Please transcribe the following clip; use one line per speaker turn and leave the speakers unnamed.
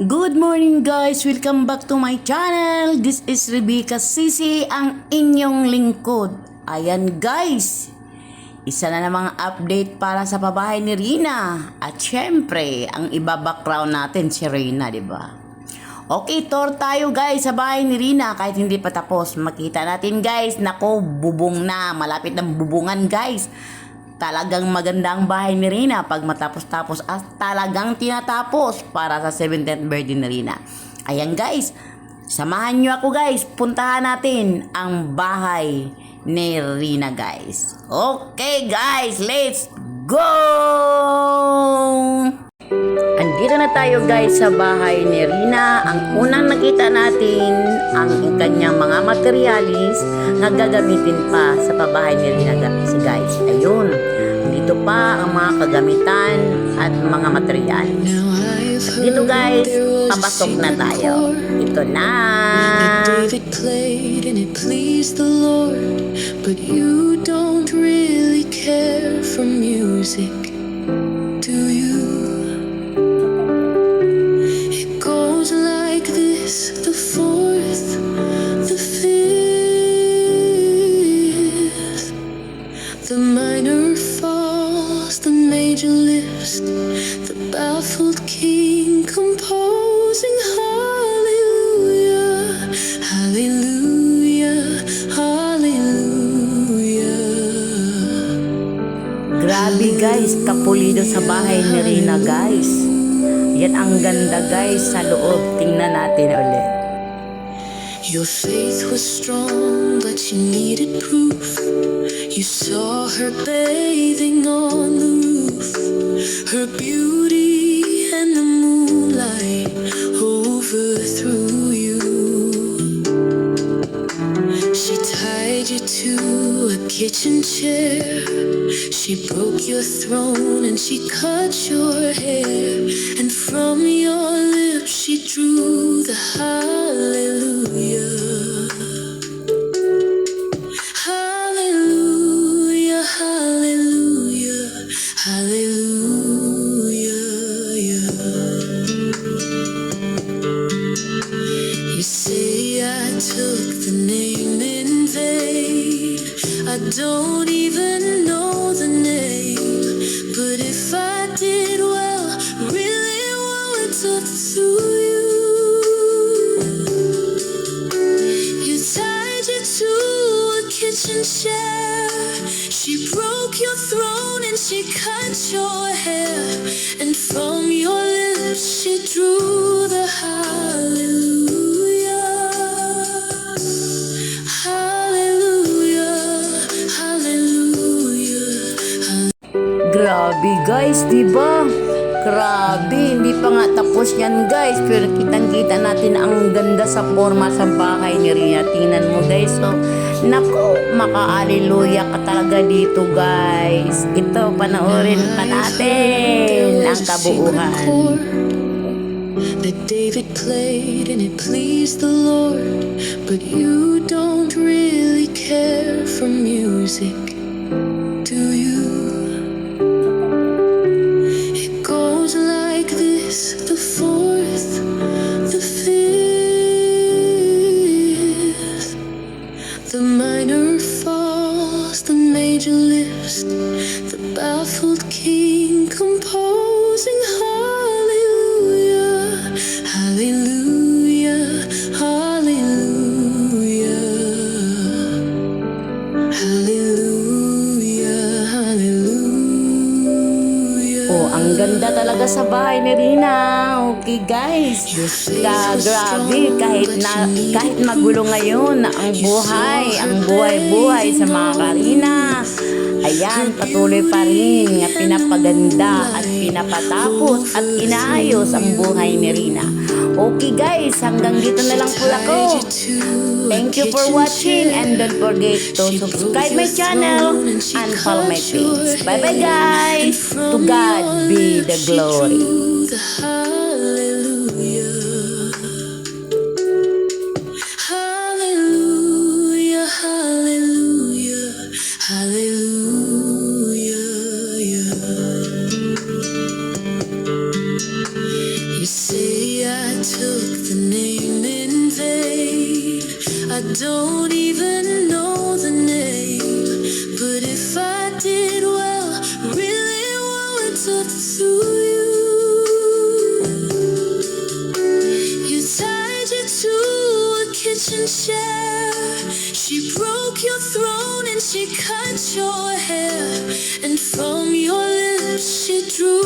Good morning guys! Welcome back to my channel! This is Rebecca Sisi, ang inyong lingkod. Ayan guys! Isa na namang update para sa pabahay ni Rina. At syempre, ang iba background natin si Rina, di ba? Okay, tour tayo guys sa bahay ni Rina kahit hindi pa tapos. Makita natin guys, nako, bubong na. Malapit ng bubungan guys. Talagang maganda ang bahay ni Rina pag matapos-tapos at talagang tinatapos para sa 17th birthday ni Rina. Ayan guys, samahan nyo ako guys. Puntahan natin ang bahay ni Rina guys. Okay guys, let's go! Andito na tayo guys sa bahay ni Rina. Ang unang nakita natin ang kanyang mga materialis na gagamitin pa sa pabahay ni Rina guys. Ayun. Pa ang mga kagamitan at mga materialis. Dito guys, papasok na tayo. Ito na.
David played and it pleased the Lord, but you don't really care for music, do you? The minor falls, the major lifts, the baffled king composing hallelujah, hallelujah, hallelujah.
Grabe guys, kapulido sa bahay ni Rina guys. Yan ang ganda guys sa loob. Tingnan natin ulit.
Your faith was strong, but you needed proof. You saw her bathing on the roof, her beauty and the moonlight overthrew you. She tied you to a kitchen chair. She broke your throne and she cut your hair. And from your lips she drew the hallelujah. Don't even know the name. But if I did, well, really, what would up through you? You tied you to a kitchen chair. She broke your throne and she cut your
Grabe guys, di ba? Grabe, hindi pa nga tapos yan guys. Pero kitang-kita natin ang ganda sa forma sa bahay ni Rina. Tingnan mo guys. So, naku, maka-aleluya ka talaga dito guys. Ito, panoorin pa natin ang kabuuhan.
That David played and it pleased the Lord, but you don't really care for music, the major lifts, the baffled king
ganda talaga sa bahay ni Rina. Okay, guys. Grabe kahit na kahit magulo ngayon ang buhay, ang buhay-buhay sa mga Karina. Ayan, patuloy pa rin nga pinapaganda at pinapatapos at inaayos ang buhay ni Rina. Okay guys, hanggang dito na lang po ako. Thank you for watching and don't forget to subscribe my channel and follow my page. Bye bye guys. To God be the glory.
Don't even know the name, but if I did well, really what would talk you? You tied you to a kitchen chair. She broke your throne and she cut your hair. And from your lips she drew